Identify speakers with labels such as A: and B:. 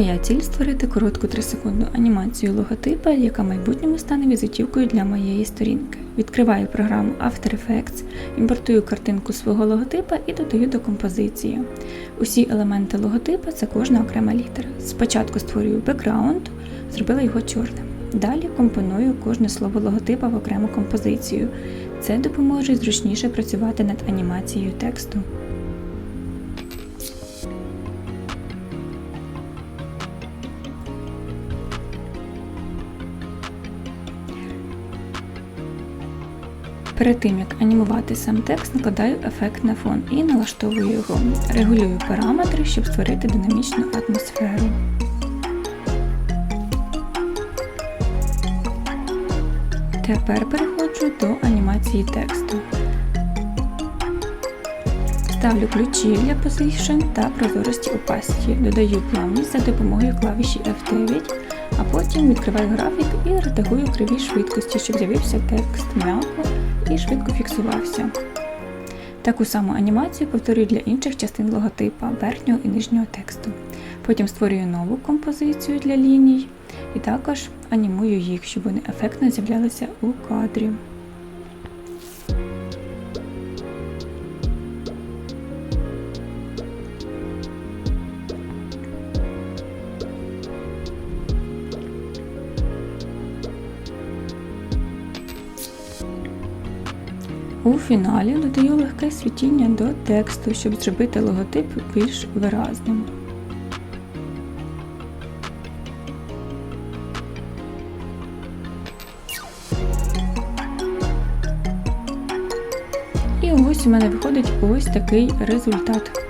A: Моя ціль створити коротку 3-секундну анімацію логотипа, яка в майбутньому стане візитівкою для моєї сторінки. Відкриваю програму After Effects, імпортую картинку свого логотипа і додаю до композиції. Усі елементи логотипа це кожна окрема літера. Спочатку створюю бекграунд, зробила його чорним. Далі компоную кожне слово логотипа в окрему композицію. Це допоможе зручніше працювати над анімацією тексту. Перед тим як анімувати сам текст, накладаю ефект на фон і налаштовую його. Регулюю параметри, щоб створити динамічну атмосферу. Тепер переходжу до анімації тексту. Ставлю ключі для Position та прозорості opacity. Додаю плавність за допомогою клавіші F9, а потім відкриваю графік і редагую криві швидкості, щоб з'явився текст м'яко і швидко фіксувався. Таку саму анімацію повторюю для інших частин логотипа, верхнього і нижнього тексту. Потім створюю нову композицію для ліній і також анімую їх, щоб вони ефектно з'являлися у кадрі. У фіналі додаю легке світіння до тексту, щоб зробити логотип більш виразним. І ось у мене виходить ось такий результат.